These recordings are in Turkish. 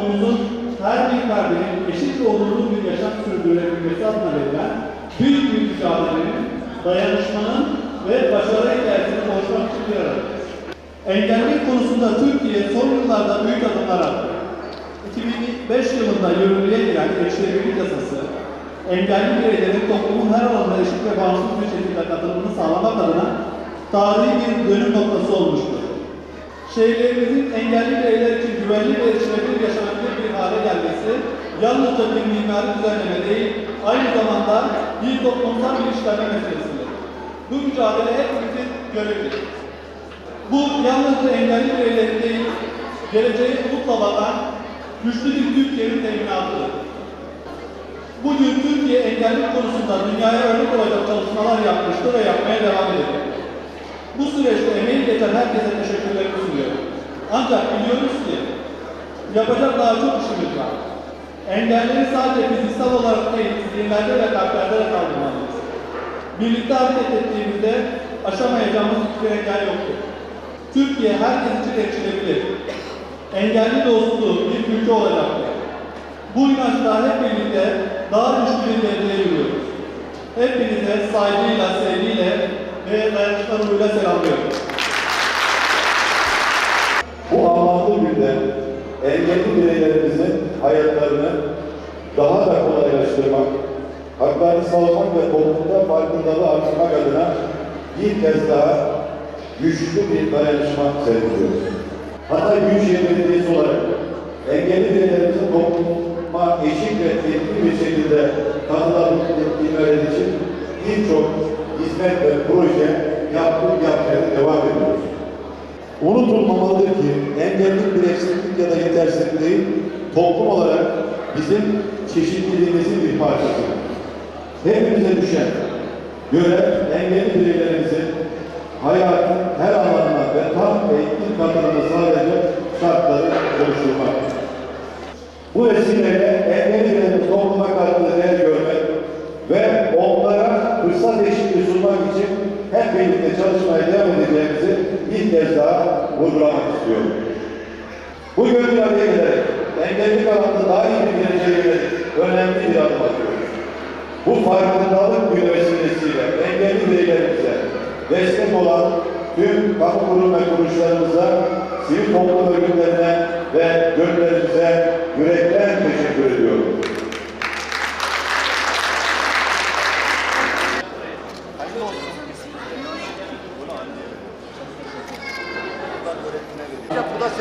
toplumumuzun her bir ferdinin eşit ve bir yaşam sürdürülebilmesi adına verilen büyük bir mücadelenin, dayanışmanın ve başarı hikayesini konuşmak için bir arada. Engellilik konusunda Türkiye son yıllarda büyük adımlar attı. 2005 yılında yürürlüğe giren erişilebilirlik yasası, engelli bireylerin toplumun her alanına eşit ve bağımsız bir şekilde katılımını sağlamak adına tarihi bir dönüm noktası olmuştur. Şehirlerimizin engelli bireyler için güvenli ve erişilebilir gelmesi, yalnızca bir mimari düzenleme değil, aynı zamanda bir toplumsal bilinçlenme meselesidir. Bu mücadele hepimizin görevidir. Bu yalnızca engelli bireylerin değil, geleceği umutla bakan güçlü bir Türkiye'nin teminatıdır. Bugün Türkiye engellilik konusunda dünyaya örnek olacak çalışmalar yapmıştı ve yapmaya devam edecek. Bu süreçte emeği geçen herkese teşekkürlerimi sunuyorum. Ancak biliyoruz ki yapacak daha çok işimiz var. Engelleri sadece fiziksel olarak değil, zihinlerde ve kalplerde de kaldırmalıyız. Birlikte hareket ettiğimizde aşamayacağımız hiçbir engel yoktur. Türkiye herkes için erişilebilir. Engelli dostu bir ülke olacaktır. Bu inançla hep birlikte daha güçlü bir geleceğe yürüyoruz. Hepinize saygıyla, sevgiyle ve dayanışma selamlıyorum. Engelli bireylerimizin hayatlarını daha da kolaylaştırmak, haklarını savunmak ve toplumda farkındalığı artırmak adına bir kez daha güçlü bir dayanışma sergiliyoruz. Hatay Büyükşehir Belediyesi olarak engelli bireylerimizin topluma eşit ve etkin bir şekilde katılabilmeleri için birçok hizmet ve proje yaptık yapmaya devam ediyoruz. Unutulmamalıdır ki engellilik bir ya da yetersizlik değil, toplum olarak bizim çeşitliliğimizin bir parçasıdır. Hepimize düşen görev engelli bireylerimizin hayatın her alanına ve tam ve etkin katılımını sağlayacak şartları oluşturmak. Bu vesileyle engelli bireylerin topluma kattığı değer görmek ve onlara fırsat eşitliği sunmak için hep birlikte çalışmaya devam edeceğimizi bir kez daha vurgulamak istiyorum. Bu gelerek engellilik alanında daha iyi yönelik önemli bir adım atıyoruz. Bu farkındalık günü vesilesiyle engelli bireylerimize destek olan tüm kamu kurum ve kuruluşlarımıza, sivil toplum örgütlerine ve gönüllerimize yürekten teşekkür ediyorum.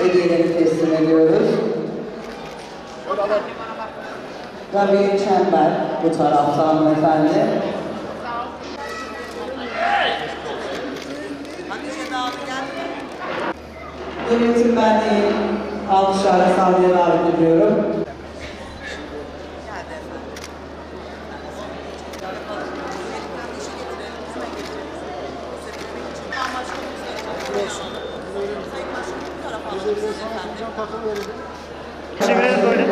hediyeleri ediyoruz. Rabia Çember bu tarafta hanımefendi. Yönetim Benliği alkışlarla sahneye davet ediyorum. Hocam takım verildi. Çevirelim böyle.